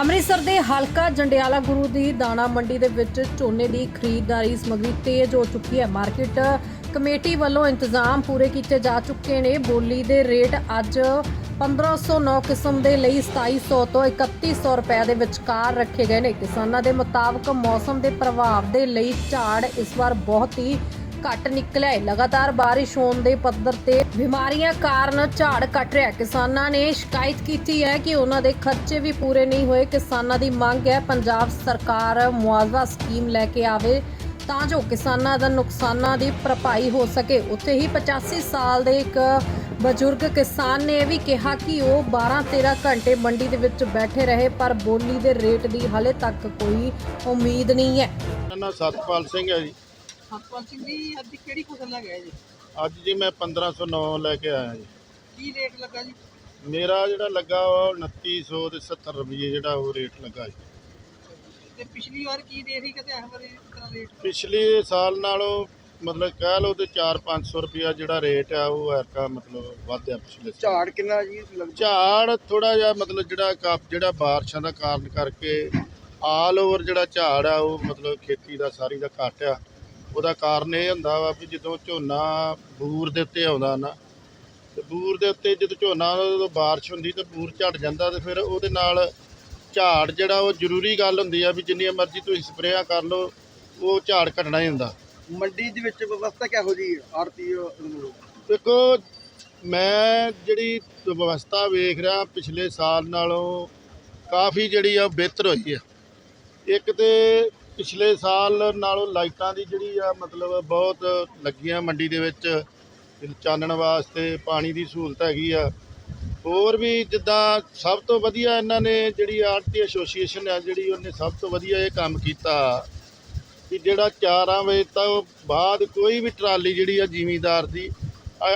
ਅੰਮ੍ਰਿਤਸਰ ਦੇ ਹਲਕਾ ਜੰਡਿਆਲਾ ਗੁਰੂ ਦੀ ਦਾਣਾ ਮੰਡੀ ਦੇ ਵਿੱਚ ਝੋਨੇ ਦੀ ਖਰੀਦਦਾਰੀ ਸਮੱਗਰੀ ਤੇਜ਼ ਹੋ ਚੁੱਕੀ ਹੈ। ਮਾਰਕੀਟ ਕਮੇਟੀ ਵੱਲੋਂ ਇੰਤਜ਼ਾਮ ਪੂਰੇ ਕੀਤੇ ਜਾ ਚੁੱਕੇ ਨੇ। ਬੋਲੀ ਦੇ ਰੇਟ ਅੱਜ 1509 ਕਿਸਮ ਦੇ ਲਈ 2700 ਤੋਂ 3100 ਰੁਪਏ ਦੇ ਵਿਚਕਾਰ ਰੱਖੇ ਗਏ ਨੇ। ਕਿਸਾਨਾਂ ਦੇ ਮੁਤਾਬਕ ਮੌਸਮ ਦੇ ਪ੍ਰਭਾਵ ਦੇ ਲਈ ਝਾੜ ਇਸ ਵਾਰ ਬਹੁਤ ਹੀ ਘੱਟ ਨਿਕਲਿਆ ਹੈ। ਲਗਾਤਾਰ ਬਾਰਿਸ਼ ਹੋਣ ਦੇ ਪੱਧਰ ਤੇ ਬਿਮਾਰੀਆਂ ਕਾਰਨ ਝਾੜ ਘਟ ਰਿਹਾ ਕਿਸਾਨਾਂ ਨੇ ਸ਼ਿਕਾਇਤ ਕੀਤੀ ਹੈ ਕਿ ਉਹਨਾਂ ਦੇ ਖਰਚੇ ਵੀ ਪੂਰੇ ਨਹੀਂ ਹੋਏ। ਕਿਸਾਨਾਂ ਦੀ ਮੰਗ ਹੈ ਪੰਜਾਬ ਸਰਕਾਰ ਮੁਆਵਜ਼ਾ ਸਕੀਮ ਲੈ ਕੇ ਆਵੇ ਤਾਂ ਜੋ ਕਿਸਾਨਾਂ ਦਾ ਨੁਕਸਾਨਾਂ ਦੀ ਭਰਪਾਈ ਹੋ ਸਕੇ। ਉੱਥੇ ਹੀ 85 ਸਾਲ ਦੇ ਇੱਕ ਬਜ਼ੁਰਗ ਕਿਸਾਨ ਨੇ ਇਹ ਵੀ ਕਿਹਾ ਕਿ ਉਹ 12-13 ਘੰਟੇ ਮੰਡੀ ਦੇ ਵਿੱਚ ਬੈਠੇ ਰਹੇ, ਪਰ ਬੋਲੀ ਦੇ ਰੇਟ ਦੀ ਹਾਲੇ ਤੱਕ ਕੋਈ ਉਮੀਦ ਨਹੀਂ ਹੈ। ਮੇਰਾ ਸਤਪਾਲ ਸਿੰਘ ਹੈ ਜੀ। ਸਤਪਾਲ ਸਿੰਘ ਜੀ ਅੱਜ ਕਿਹੜੀ ਫਸਲ ਲੈ ਗਏ ਜੀ? ਅੱਜ ਜੀ ਮੈਂ 1509 ਲੈ ਕੇ ਆਇਆ ਜੀ। ਕੀ ਰੇਟ ਲੱਗਾ ਜੀ? ਮੇਰਾ ਜਿਹੜਾ ਲੱਗਾ ਉਹ 2900 ਤੇ 70 ਰੁਪਏ ਜਿਹੜਾ ਉਹ ਰੇਟ ਲੱਗਾ ਜੀ। ਤੇ ਪਿਛਲੀ ਵਾਰ ਕੀ ਦੇ ਰਹੀ ਕਿਤੇ ਇਸ ਵਾਰੀ ਇਸ ਤਰ੍ਹਾਂ ਰੇਟ? ਪਿਛਲੇ ਸਾਲ ਨਾਲੋਂ ਮਤਲਬ ਕਹਿ ਲਓ ਤੇ 4-500 ਰੁਪਿਆ ਜਿਹੜਾ ਰੇਟ ਆ ਉਹ ਐਰਕਾ ਮਤਲਬ ਵਧਿਆ ਪਿਛਲੇ ਸਾਲ। ਝਾੜ ਕਿੰਨਾ ਜੀ ਲੱਗ ਝਾੜ ਥੋੜਾ ਜਿਹਾ ਮਤਲਬ ਜਿਹੜਾ ਕੱਪ ਜਿਹੜਾ ਬਾਰਿਸ਼ਾਂ ਦਾ ਕਾਰਨ ਕਰਕੇ ਆਲ ਓਵਰ ਜਿਹੜਾ ਝਾੜ ਆ ਉਹ ਮਤਲਬ ਖੇਤੀ ਦਾ ਸਾਰੀ ਦਾ ਘੱਟ ਆ। ਉਹਦਾ ਕਾਰਨ ਇਹ ਹੁੰਦਾ ਵਾ ਵੀ ਜਦੋਂ ਝੋਨਾ ਬੂਰ ਦੇ ਉੱਤੇ ਆਉਂਦਾ ਨਾ ਤੇ ਬੂਰ ਦੇ ਉੱਤੇ ਜਦੋਂ ਝੋਨਾ ਉਦੋਂ ਬਾਰਿਸ਼ ਹੁੰਦੀ ਤੇ ਬੂਰ ਝੜ ਜਾਂਦਾ ਤੇ ਫਿਰ ਉਹਦੇ ਨਾਲ ਝਾੜ ਜਿਹੜਾ ਉਹ ਜ਼ਰੂਰੀ ਗੱਲ ਹੁੰਦੀ ਆ ਵੀ ਜਿੰਨੀ ਮਰਜ਼ੀ ਤੁਸੀਂ ਸਪਰੇਆਂ ਕਰ ਲਓ ਉਹ ਝਾੜ ਘਟਣਾ ਹੀ ਹੁੰਦਾ। ਮੰਡੀ ਦੇ ਵਿੱਚ ਵਿਵਸਥਾ ਕਿਹੋ ਜੀ ਆਰਤੀ ਦੇਖੋ ਮੈਂ ਜਿਹੜੀ ਵਿਵਸਥਾ ਵੇਖ ਰਿਹਾ ਪਿਛਲੇ ਸਾਲ ਨਾਲੋਂ ਕਾਫੀ ਜਿਹੜੀ ਆ ਬਿਹਤਰ ਹੋਈ ਆ। ਇੱਕ ਤੇ ਪਿਛਲੇ ਸਾਲ ਨਾਲੋਂ ਲਾਈਟਾਂ ਦੀ ਜਿਹੜੀ ਆ ਮਤਲਬ ਬਹੁਤ ਲੱਗੀਆਂ ਮੰਡੀ ਦੇ ਵਿੱਚ ਚਾਨਣ ਵਾਸਤੇ ਪਾਣੀ ਦੀ ਸਹੂਲਤ ਹੈਗੀ ਆ। ਹੋਰ ਵੀ ਜਿੱਦਾਂ ਸਭ ਤੋਂ ਵਧੀਆ ਇਹਨਾਂ ਨੇ ਜਿਹੜੀ ਆਰਟੀ ਐਸੋਸੀਏਸ਼ਨ ਆ, ਜਿਹੜੀ ਉਹਨੇ ਸਭ ਤੋਂ ਵਧੀਆ ਇਹ ਕੰਮ ਕੀਤਾ ਕਿ ਜਿਹੜਾ 4 ਵਜੇ ਤੋਂ ਬਾਅਦ ਕੋਈ ਵੀ ਟਰਾਲੀ ਜਿਹੜੀ ਆ ਜ਼ਿਮੀਂਦਾਰ ਦੀ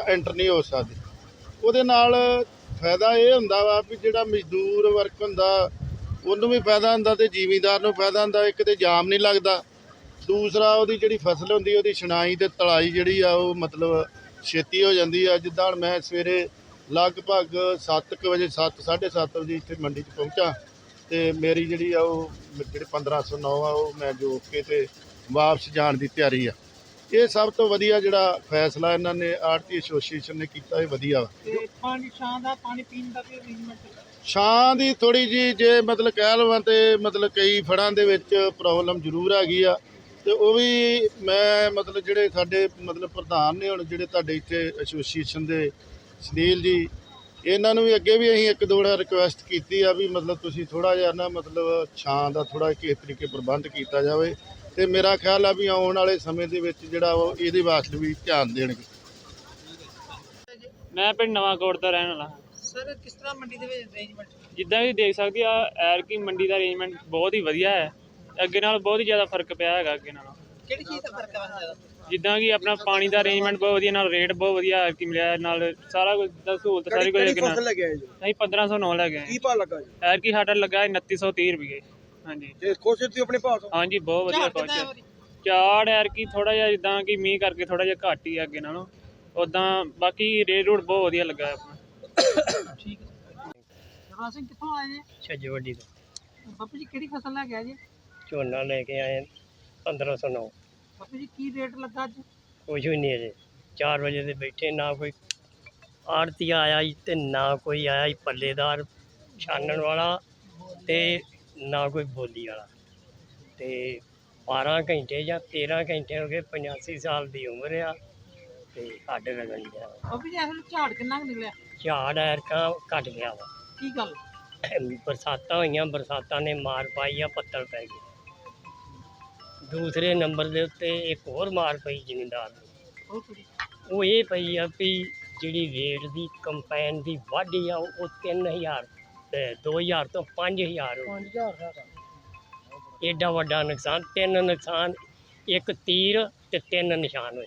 ਐਂਟਰ ਨਹੀਂ ਹੋ ਸਕਦੀ। ਉਹਦੇ ਨਾਲ ਫਾਇਦਾ ਇਹ ਹੁੰਦਾ ਵਾ ਵੀ ਜਿਹੜਾ ਮਜ਼ਦੂਰ ਵਰਕ ਹੁੰਦਾ ਉਹਨੂੰ ਵੀ ਫਾਇਦਾ ਹੁੰਦਾ ਤੇ ਜ਼ਿਮੀਂਦਾਰ ਨੂੰ ਫਾਇਦਾ ਹੁੰਦਾ, ਇੱਕ ਤੇ ਜਾਮ ਨਹੀਂ ਲੱਗਦਾ। ਦੂਸਰਾ ਉਹਦੀ ਜਿਹੜੀ ਫਸਲ ਹੁੰਦੀ, ਉਹਦੀ ਛਣਾਈ ਤੇ ਤਲਾਈ ਜਿਹੜੀ ਆ, ਉਹ ਮਤਲਬ ਛੇਤੀ ਹੋ ਜਾਂਦੀ ਆ। ਜਿੱਦਾਂ ਮੈਂ ਸਵੇਰੇ ਲਗਭਗ 7:00 ਵਜੇ 7 7:30 ਵਜੇ ਇੱਥੇ ਮੰਡੀ 'ਚ ਪਹੁੰਚਾ ਤੇ ਮੇਰੀ ਜਿਹੜੀ ਆ, ਉਹ ਜਿਹੜੇ 1509 ਆ, ਉਹ ਮੈਂ ਜੋਕ ਕੇ ਤੇ ਵਾਪਸ ਜਾਣ ਦੀ ਤਿਆਰੀ ਆ। ਇਹ ਸਭ ਤੋਂ ਵਧੀਆ ਜਿਹੜਾ ਫੈਸਲਾ ਇਹਨਾਂ ਨੇ ਆੜਤੀ ਐਸੋਸੀਏਸ਼ਨ ਨੇ ਕੀਤਾ, ਇਹ ਵਧੀਆ ਵਾ। ਪਾਣੀ, ਛਾਂ ਦਾ ਪਾਣੀ ਪੀਣ ਦਾ ਵੀ ਅਰੇਂਜਮੈਂਟ ਛਾਂ ਦੀ ਥੋੜੀ ਜੀ ਜੇ ਮਤਲਬ ਕਹਿ ਲਵਾਂ ਤੇ ਮਤਲਬ ਕਈ ਫੜਾਂ ਦੇ ਵਿੱਚ ਪ੍ਰੋਬਲਮ ਜ਼ਰੂਰ ਆ ਗਈ ਆ। ਤੇ ਉਹ ਵੀ ਮੈਂ ਮਤਲਬ ਜਿਹੜੇ ਸਾਡੇ ਮਤਲਬ ਪ੍ਰਧਾਨ ਨੇ ਹੁਣ ਜਿਹੜੇ ਤੁਹਾਡੇ ਇੱਥੇ ਐਸੋਸੀਏਸ਼ਨ ਦੇ ਸੁਨੀਲ ਜੀ, ਇਹਨਾਂ ਨੂੰ ਵੀ ਅੱਗੇ ਵੀ ਅਸੀਂ ਇੱਕ ਦੋ ਰਿਕੁਐਸਟ ਕੀਤੀ ਆ ਵੀ ਮਤਲਬ ਤੁਸੀਂ ਥੋੜਾ ਜਿਹਾ ਨਾ ਮਤਲਬ ਛਾਂ ਦਾ ਥੋੜਾ ਕਿਸ ਤਰੀਕੇ ਪ੍ਰਬੰਧ ਕੀਤਾ ਜਾਵੇ। ਤੇ ਮੇਰਾ ਖਿਆਲ ਆ ਵੀ ਆਉਣ ਵਾਲੇ ਸਮੇਂ ਦੇ ਵਿੱਚ ਜਿਹੜਾ ਉਹ ਇਹਦੇ ਵਾਸਤੇ ਵੀ ਧਿਆਨ ਦੇਣਗੇ। ਮੈਂ ਪਿੰਡ ਨਵਾਂਕੋਟ ਦਾ ਰਹਿਣ ਵਾਲਾ। ਸਰ ਕਿਸ ਤਰ੍ਹਾਂ ਮੰਡੀ ਦੇ ਵਿੱਚ ਅਰੇਂਜਮੈਂਟ ਜਿੱਦਾਂ ਵੀ ਦੇਖ ਸਕਦੇ ਆ ਐਰ ਕੀ ਮੰਡੀ ਦਾ ਅਰੇਂਜਮੈਂਟ ਬਹੁਤ ਹੀ ਵਧੀਆ ਹੈ। ਅੱਗੇ ਨਾਲ ਬਹੁਤ ਹੀ ਜ਼ਿਆਦਾ ਫ਼ਰਕ ਪਿਆ ਹੈਗਾ ਅੱਗੇ ਨਾਲੋਂ। ਕਿਹੜੀ ਚੀਜ਼ ਦਾ ਫ਼ਰਕ ਆ ਜ਼ਿਆਦਾ ਜਿੱਦਾਂ ਕਿ ਆਪਣਾ ਪਾਣੀ ਦਾ ਅਰੇਂਜਮੈਂਟ ਬਹੁਤ ਵਧੀਆ ਨਾਲ ਰੇਟ ਬਹੁਤ ਵਧੀਆ ਐਰ ਕੀ ਮਿਲਿਆ ਨਾਲ ਸਾਰਾ ਕੁਝ ਦਾ ਸਹੂਲਤ ਸਾਰੀ ਕੁਝ ਅੱਗੇ ਨਾਲ। ਲੱਗਿਆ ਜੀ? ਅਸੀਂ 1509 ਲੈ ਗਏ ਕੀ ਭਾਅ ਲੱਗਾ ਜੀ? ਐਰ ਕੀ ਸਾਡਾ ਲੱਗਾ 2930 ਰੁਪਏ। ਹਾਂਜੀ। ਤੇ ਖੁਸ਼ ਤੁਸੀਂ ਆਪਣੇ ਭਾਅ ਤੋਂ? ਹਾਂਜੀ ਬਹੁਤ ਵਧੀਆ ਹੈ ਪਹੁੰਚਿਆ। ਚਾੜ ਐਰ ਕੀ ਥੋੜਾ ਜਿਹਾ ਜਿੱਦਾਂ ਕਿ ਮੀਂਹ ਕਰਕੇ ਥੋੜਾ ਜਿਹਾ ਘੱਟ ਹੀ ਆ ਅੱਗੇ ਨਾਲੋਂ। ਉਦਾਂ ਬਾਕੀ ਰੇਟ ਰੂਟ ਬਹੁਤ ਵਧੀਆ ਲੱਗਾ ਆਪਣਾ। ਠੀਕ ਹੈ। ਸਰਵਾ ਸਿੰਘ ਕਿੱਥੋਂ ਆਏ ਜੀ? ਛੱਜ ਵੱਡੀ ਤੋਂ। ਬਾਪੂ ਜੀ ਕਿਹੜੀ ਫਸਲ ਲੈ ਗਿਆ ਜੀ? ਝੋਨਾ ਲੈ ਕੇ ਆਏ 1509 ਬਾਪੂ ਜੀ ਕੀ ਰੇਟ ਲੱਗਾ ਅੱਜ? ਕੁਛ ਵੀ ਨਹੀਂ ਅਜੇ। 4 ਵਜੇ ਦੇ ਬੈਠੇ ਨਾ ਕੋਈ ਆੜਤੀ ਆਇਆ ਜੀ ਤੇ ਨਾ ਕੋਈ ਆਇਆ ਜੀ ਪੱਲੇਦਾਰ ਛਾਨਣ ਵਾਲਾ ਤੇ ਨਾ ਕੋਈ ਬੋਲੀ ਵਾਲਾ। ਤੇ 12 ਘੰਟੇ ਜਾਂ 13 ਘੰਟੇ ਹੋ ਗਏ 85 ਸਾਲ ਦੀ ਉਮਰ ਆ। ਤੇ ਗਿਆ ਬਾਪੂ ਜੀ ਇਸ ਵੇਲੇ ਝਾੜ ਕਿੰਨਾ ਕੁ ਨਿਕਲਿਆ? ਝਾੜ ਐਰਕਾ ਘਟ ਗਿਆ ਵਾ। ਕੀ ਗੱਲ? ਬਰਸਾਤਾਂ ਹੋਈਆਂ ਬਰਸਾਤਾਂ ਨੇ ਮਾਰ ਪਾਈ ਆ ਪੱਤਲ ਪੈ ਗਏ। ਦੂਸਰੇ ਨੰਬਰ ਦੇ ਉੱਤੇ ਇੱਕ ਹੋਰ ਮਾਰ ਪਈ ਜ਼ਿਮੀਂਦਾਰ ਨੂੰ। ਉਹ ਕੁੜੀ ਉਹ ਇਹ ਪਈ ਆ ਵੀ ਜਿਹੜੀ ਰੇਟ ਦੀ ਕੰਪੈਨ ਦੀ ਵਾਢੀ ਆ ਉਹ 3000 ਤੇ 2000 ਤੋਂ 5000 ਹੋ 5000 ਦਾ ਗਈ। ਏਡਾ ਵੱਡਾ ਨੁਕਸਾਨ ਤਿੰਨ ਨੁਕਸਾਨ ਇੱਕ ਤੀਰ ਤੇ ਤਿੰਨ ਨਿਸ਼ਾਨ ਹੋਏ।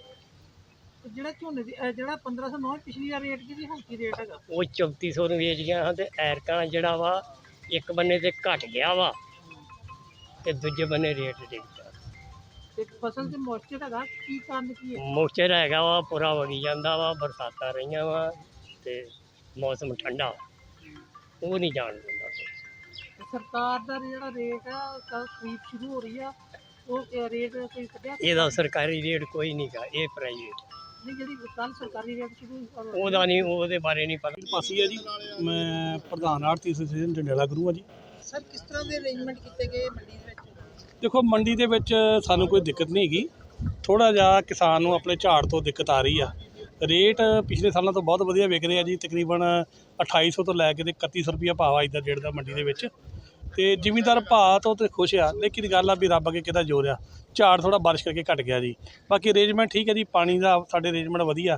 ਜਿਹੜਾ ਝੋਨੇ ਦੀ ਅਹ ਜਿਹੜਾ 1509 ਪਿਛਲੀ ਵਾਰ ਰੇਟ ਕੀ ਸੀ ਹੁਣ ਕੀ ਰੇਟ ਹੈਗਾ? ਉਹ 3400 ਨੂੰ ਵੇਚ ਗਿਆ ਹਾਂ ਤੇ ਐਰਕਾਂ ਜਿਹੜਾ ਵਾ ਇੱਕ ਬੰਨੇ ਤੇ ਘਟ ਗਿਆ ਵਾ ਤੇ ਦੂਜੇ ਬੰਨੇ ਰੇਟ ਡਿੱਗ ਗਿਆ ਤੇ ਫਸਲ ਤੇ ਮੋਇਸਚਰ ਹੈਗਾ ਕੀ ਕਾਰਨ ਕੀ ਹੈ? ਮੋਚਰ ਹੈਗਾ ਵਾ ਪੂਰਾ ਵਗੀ ਜਾਂਦਾ ਵਾ ਬਰਸਾਤਾਂ ਰਹੀਆਂ ਵਾ ਤੇ ਮੌਸਮ ਠੰਡਾ ਵਾ। ਉਹ ਨਹੀਂ ਜਾਣ ਦਿੰਦਾ। ਤੇ ਸਰਕਾਰ ਦਾ ਜਿਹੜਾ ਰੇਟ ਆ ਕੱਲ ਖਰੀਦ ਸ਼ੁਰੂ ਹੋ ਰਹੀ ਆ ਉਹ ਰੇਟ ਕੋਈ ਕੱਢਿਆ? ਇਹਦਾ ਸਰਕਾਰੀ ਰੇਟ ਕੋਈ ਨਹੀਂ ਗਾ ਇਹ ਪ੍ਰਾਈਵੇਟ ਨਹੀਂ ਜਿਹੜੀ ਕੱਲ ਸਰਕਾਰੀ ਰੇਟ ਸ਼ੁਰੂ ਅ, ਉਹਦਾ ਨਹੀਂ ਉਹਦੇ ਬਾਰੇ ਨਹੀਂ ਪਤਾ। ਪਾਸੀ ਹੈ ਜੀ। ਮੈਂ ਪ੍ਰਧਾਨ ਆੜਤੀ ਐਸੋਸੀਏਸ਼ਨ ਜੰਡਿਆਲਾ ਗੁਰੂ ਹਾਂ ਜੀ। ਸਰ ਕਿਸ ਤਰ੍ਹਾਂ ਦੇ ਅਰੇਂਜਮੈਂਟ ਕੀਤੇ ਗਏ ਮੰਡੀ ਦੇ ਵਿੱਚ? ਦੇਖੋ ਮੰਡੀ ਦੇ ਵਿੱਚ ਸਾਨੂੰ ਕੋਈ ਦਿੱਕਤ ਨਹੀਂ ਹੈਗੀ। ਥੋੜਾ ਜਿਹਾ ਕਿਸਾਨ ਨੂੰ ਆਪਣੇ ਝਾੜ ਤੋਂ ਦਿੱਕਤ ਆ ਰਹੀ ਆ। ਰੇਟ ਪਿਛਲੇ ਸਾਲਾਂ ਤੋਂ ਬਹੁਤ ਵਧੀਆ ਵਿਕ ਰਿਹਾ ਜੀ। ਤਕਰੀਬਨ 2800 ਤੋਂ ਲੈ ਕੇ ਤੇ 3100 ਰੁਪਈਆ ਭਾਅ ਆ ਇੱਧਰ ਜਿਹੜਾ ਮੰਡੀ ਦੇ ਵਿੱਚ। ਤੇ ਜ਼ਿਮੀਂਦਾਰ ਭਾਅ ਤੋਂ ਤੇ ਖੁਸ਼ ਆ ਲੇਕਿਨ ਗੱਲ ਆ ਵੀ ਰੱਬ ਅੱਗੇ ਕਿਹਦਾ ਜ਼ੋਰ ਆ। ਝਾੜ ਥੋੜਾ ਬਾਰਿਸ਼ ਕਰਕੇ ਘਟ ਗਿਆ ਜੀ। ਬਾਕੀ ਅਰੇਂਜਮੈਂਟ ਠੀਕ ਹੈ ਜੀ ਪਾਣੀ ਦਾ ਸਾਡੇ ਅਰੇਂਜਮੈਂਟ ਵਧੀਆ।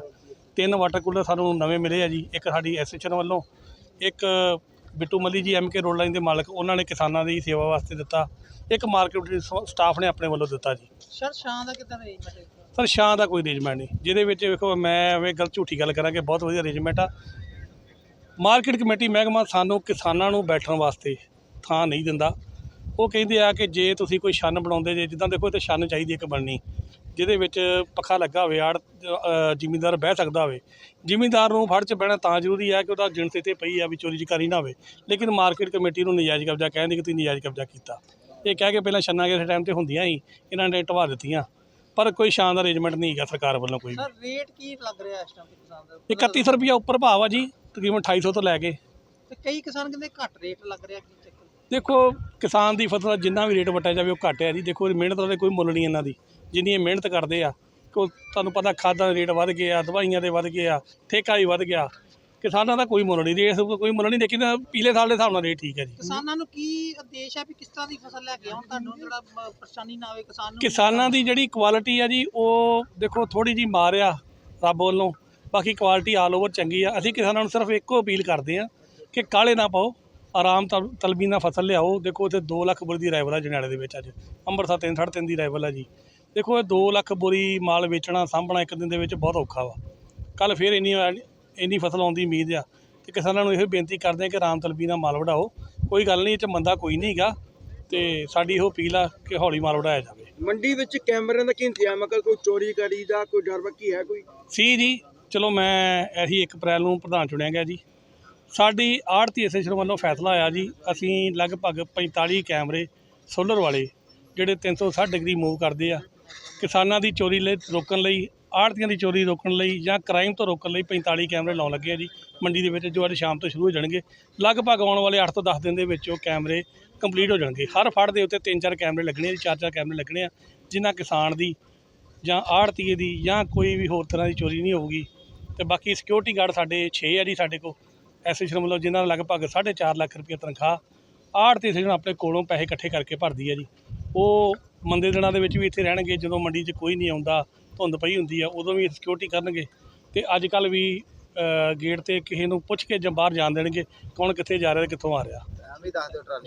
ਤਿੰਨ ਵਾਟਰ ਕੂਲਰ ਸਾਨੂੰ ਨਵੇਂ ਮਿਲੇ ਆ ਜੀ ਇੱਕ ਸਾਡੀ ਐਸੋਸੀਏਸ਼ਨ ਵੱਲੋਂ ਇੱਕ ਬਿੱਟੂ ਮੱਲੀ ਜੀ ਐਮਕੇ ਰੋਡ ਲਾਈਨ ਦੇ ਮਾਲਕ ਉਹਨਾਂ ਨੇ ਕਿਸਾਨਾਂ ਦੀ ਸੇਵਾ ਵਾਸਤੇ ਦਿੱਤਾ। ਇੱਕ ਮਾਰਕੀਟ ਸਟਾਫ ਨੇ ਆਪਣੇ ਵੱਲੋਂ ਦਿੱਤਾ ਜੀ। ਸਰ ਸ਼ਾਂ ਦਾ ਕਿਦਾਂ ਅਰੇਂਜਮੈਂਟ ਹੈ? ਪਰ ਛਾਂ ਦਾ ਕੋਈ ਅਰੇਂਜਮੈਂਟ ਨਹੀਂ। ਜਿਹਦੇ ਵਿੱਚ ਵੇਖੋ ਮੈਂ ਐਵੇਂ ਗਲਤ ਝੂਠੀ ਗੱਲ ਕਰਾਂਗੇ ਬਹੁਤ ਵਧੀਆ ਅਰੇਂਜਮੈਂਟ ਆ। ਮਾਰਕੀਟ ਕਮੇਟੀ ਮਹਿਕਮਾ ਸਾਨੂੰ ਕਿਸਾਨਾਂ ਨੂੰ ਬੈਠਣ ਵਾਸਤੇ ਥਾਂ ਨਹੀਂ ਦਿੰਦਾ। ਉਹ ਕਹਿੰਦੇ ਆ ਕਿ ਜੇ ਤੁਸੀਂ ਕੋਈ ਛੰਨ ਬਣਾਉਂਦੇ ਜੇ ਜਿੱਦਾਂ ਦੇਖੋ ਤੇ ਛੰਨ ਚਾਹੀਦੀ ਇੱਕ ਬਣਨੀ ਜਿਹਦੇ ਵਿੱਚ ਪੱਖਾ ਲੱਗਾ ਹੋਵੇ ਆੜ ਜ਼ਿਮੀਂਦਾਰ ਬਹਿ ਸਕਦਾ ਹੋਵੇ। ਜ਼ਿਮੀਂਦਾਰ ਨੂੰ ਫੜ 'ਚ ਬਹਿਣਾ ਤਾਂ ਜ਼ਰੂਰੀ ਹੈ ਕਿ ਉਹਦਾ ਜਿਣਸ ਤੇ ਪਈ ਆ ਵੀ ਚੋਰੀ ਚਕਾਰੀ ਨਾ ਹੋਵੇ। ਲੇਕਿਨ ਮਾਰਕੀਟ ਕਮੇਟੀ ਨੂੰ ਨਜਾਇਜ਼ ਕਬਜ਼ਾ ਕਹਿੰਦੇ ਕਿ ਤੁਸੀਂ ਨਜਾਇਜ਼ ਕਬਜ਼ਾ ਕੀਤਾ। ਇਹ ਕਹਿ ਕੇ ਪਹਿਲਾਂ ਛੰਨਾਂ ਕਿਸੇ ਟਾਈਮ ਤੇ ਹੁੰਦੀਆਂ ਸੀ ਇਹਨਾਂ ਨੇ ਢਵਾ ਦਿੱਤੀਆਂ। ਪਰ ਕੋਈ ਸ਼ਾਨ ਦਾ ਅਰੇਂਜਮੈਂਟ ਨਹੀਂ ਹੈਗਾ ਸਰਕਾਰ ਵੱਲੋਂ ਕੋਈ ਸਰ ਰੇਟ ਕੀ ਲੱਗ ਰਿਹਾ ਇਸ ਟਾਈਮ ਤੇ ਕਿਸਾਨ ਦਾ? 3100 ਰੁਪਇਆ ਉੱਪਰ ਭਾਅ ਆ ਜੀ ਤਕਰੀਬਨ 2800 ਤੋਂ ਲੈ ਕੇ। ਤੇ ਕਈ ਕਿਸਾਨ ਕਹਿੰਦੇ ਘੱਟ ਰੇਟ ਲੱਗ ਰਿਹਾ। ਦੇਖੋ ਕਿਸਾਨ ਦੀ ਫਸਲ ਦਾ ਜਿੰਨਾ ਵੀ ਰੇਟ ਵਟਿਆ ਜਾਵੇ ਉਹ ਘੱਟ ਹੈ ਜੀ। ਦੇਖੋ ਮਿਹਨਤ ਦਾ ਕੋਈ ਮੁੱਲ ਨਹੀਂ ਇਹਨਾਂ ਦੀ। ਜਿੰਨੀ ਇਹ ਮਿਹਨਤ ਕਰਦੇ ਆ ਕੋ ਤੁਹਾਨੂੰ ਪਤਾ ਖਾਦਾਂ ਦੇ ਰੇਟ ਵੱਧ ਗਏ ਆ ਦਵਾਈਆਂ ਦੇ ਵੱਧ ਗਏ ਆ ਠੇਕਾ ਵੀ ਵੱਧ ਗਿਆ। ਕਿਸਾਨਾਂ ਦਾ ਕੋਈ ਮੁੱਲ ਨਹੀਂ ਰੇਟ ਕੋਈ ਮੁੱਲ ਨਹੀਂ ਲੇਕਿਨ ਪਿਛਲੇ ਸਾਲ ਦੇ ਹਿਸਾਬ ਨਾਲ ਰੇਟ ਠੀਕ ਹੈ ਜੀ। ਕਿਸਾਨਾਂ ਨੂੰ ਕੀ ਉਦੇਸ਼ ਹੈ ਵੀ ਕਿਸ ਤਰ੍ਹਾਂ ਦੀ ਫਸਲ ਲੈ ਕੇ ਆਉਣ? ਤੁਹਾਨੂੰ ਜਿਹੜਾ ਮ, ਪਰੇਸ਼ਾਨੀ ਨਾ ਆਵੇ ਕਿਸਾਨ ਨੂੰ। ਕਿਸਾਨਾਂ ਦੀ ਜਿਹੜੀ ਕੁਆਲਿਟੀ ਆ ਜੀ ਉਹ ਦੇਖੋ ਥੋੜੀ ਜੀ ਮਾਰ ਆ ਰੱਬ ਵੱਲੋਂ। ਬਾਕੀ ਕੁਆਲਿਟੀ ਆਲ ਓਵਰ ਚੰਗੀ ਆ। ਅਸੀਂ ਕਿਸਾਨਾਂ ਨੂੰ ਸਿਰਫ ਇੱਕੋ ਅਪੀਲ ਕਰਦੇ ਆ ਕਿ ਕਾਲੇ ਨਾ ਪਾਓ। ਆਰਾਮ ਤਲ ਤਲਬੀ ਨਾਲ ਫਸਲ ਲਿਆਓ। ਦੇਖੋ ਇੱਥੇ 2 ਲੱਖ ਬੋਰੀ ਦੀ ਰਾਈਵਲ ਆ ਜਨਾਲੇ ਦੇ ਵਿੱਚ ਅੱਜ। ਅੰਮ੍ਰਿਤਸਰ ਤਿੰਨ ਸਾਢੇ ਤਿੰਨ ਦੀ ਰਾਈਵਲ ਆ ਜੀ। ਦੇਖੋ ਇਹ 2 ਲੱਖ ਬੋਰੀ ਮਾਲ ਵੇਚਣਾ ਸਾਂਭਣਾ ਇੱਕ ਦਿਨ ਦੇ ਵਿੱਚ ਬਹੁਤ ਔਖਾ ਵਾ। ਕੱਲ ਫੇਰ ਇੰਨੀ ਇੰਨੀ ਫਸਲ ਆਉਣ ਦੀ ਉਮੀਦ ਆ ਤੇ ਕਿਸਾਨਾਂ ਨੂੰ ਇਹੋ ਬੇਨਤੀ ਕਰਦੇ ਆ ਕਿ ਆਰਾਮ ਤਲਬੀ ਨਾਲ ਮਾਲ ਵਢਾਓ। ਕੋਈ ਗੱਲ ਨਹੀਂ ਇਹ 'ਚ ਮੰਦਾ ਕੋਈ ਨਹੀਂ ਹੈਗਾ ਤੇ ਸਾਡੀ ਇਹੋ ਅਪੀਲ ਆ ਕਿ ਹੌਲੀ ਮਾਲ ਵਢਾਇਆ ਜਾਵੇ। ਮੰਡੀ ਵਿੱਚ ਕੈਮਰਿਆਂ ਦਾ ਕੀ ਇੰਤਜ਼ਾਮ ਹੈ ਕੋਈ ਚੋਰੀ ਕਰੀ ਦਾ ਕੋਈ ਡਰ ਬੱਕੀ ਹੈ ਕੋਈ? ਸੀ ਜੀ ਚਲੋ ਮੈਂ ਇਹੀ 1 ਅਪ੍ਰੈਲ ਨੂੰ ਪ੍ਰਧਾਨ ਚੁਣਿਆ ਗਿਆ ਜੀ। ਸਾਡੀ ਆੜਤੀ ਐਸੋਸੀਏਸ਼ਨ ਵੱਲੋਂ ਫੈਸਲਾ ਆਇਆ ਜੀ। ਅਸੀਂ ਲਗਭਗ 45 ਕੈਮਰੇ ਸੋਲਰ ਵਾਲੇ ਜਿਹੜੇ 360 ਡਿਗਰੀ ਮੂਵ ਕਰਦੇ ਆ, ਕਿਸਾਨਾਂ ਦੀ ਚੋਰੀ ਲਈ ਰੋਕਣ ਲਈ ਆੜਤੀਆਂ ਦੀ ਚੋਰੀ ਰੋਕਣ ਲਈ ਜਾਂ ਕ੍ਰਾਈਮ ਤੋਂ ਰੋਕਣ ਲਈ 45 ਕੈਮਰੇ ਲਾਉਣ ਲੱਗੇ ਆ ਜੀ। ਮੰਡੀ ਦੇ ਵਿੱਚ ਜੋ ਅੱਜ ਸ਼ਾਮ ਤੋਂ ਸ਼ੁਰੂ ਹੋ ਜਾਣਗੇ, ਲਗਭਗ ਆਉਣ ਵਾਲੇ 8 ਤੋਂ 10 ਦਿਨ ਦੇ ਵਿੱਚ ਉਹ ਕੈਮਰੇ ਕੰਪਲੀਟ ਹੋ ਜਾਣਗੇ। ਹਰ ਫੜ ਦੇ ਉੱਤੇ 3-4 ਕੈਮਰੇ ਲੱਗਣੇ ਆ ਜੀ 4-4 ਕੈਮਰੇ ਲੱਗਣੇ ਆ, ਜਿਨ੍ਹਾਂ ਕਿਸਾਨ ਦੀ ਜਾਂ ਆੜਤੀਏ ਦੀ ਜਾਂ ਕੋਈ ਵੀ ਹੋਰ ਤਰ੍ਹਾਂ ਦੀ ਚੋਰੀ ਨਹੀਂ ਹੋਊਗੀ। ਤੇ ਬਾਕੀ ਸਿਕਿਉਰਿਟੀ ਗਾਰਡ ਸਾਡੇ 6 ਆ ਜੀ ਸਾਡੇ ਕੋਲ। ਐਸੇ ਐਸੋਸੀਏਸ਼ਨ ਵੱਲੋਂ ਜਿਨ੍ਹਾਂ ਦਾ ਲਗਭਗ 4.5 ਲੱਖ ਰੁਪਏ ਤਨਖਾਹ ਆੜਤੀ ਐਸੋਸੀਏਸ਼ਨ ਆਪਣੇ ਕੋਲੋਂ ਪੈਸੇ ਇਕੱਠੇ ਕਰਕੇ ਭਰਦੀ ਹੈ ਜੀ। ਉਹ ਮੰਦੇ ਦਿਨਾਂ ਦੇ ਵਿੱਚ ਵੀ ਇੱਥੇ ਰਹਿਣਗੇ, ਜਦੋਂ ਮੰਡੀ 'ਚ ਕੋਈ ਨਹੀਂ ਆਉਂਦਾ, ਧੁੰਦ ਪਈ ਹੁੰਦੀ ਆ, ਉਦੋਂ ਵੀ ਸਿਕਿਉਰਿਟੀ ਕਰਨਗੇ। ਤੇ ਅੱਜ ਕੱਲ ਵੀ ਗੇਟ ਤੇ ਕਿਸੇ ਨੂੰ ਪੁੱਛ ਕੇ ਜਾਂ ਬਾਹਰ ਜਾਣ ਦੇਣਗੇ, ਕੌਣ ਕਿੱਥੇ ਜਾ ਰਿਹਾ ਤੇ ਕਿੱਥੋਂ ਆ ਰਿਹਾ।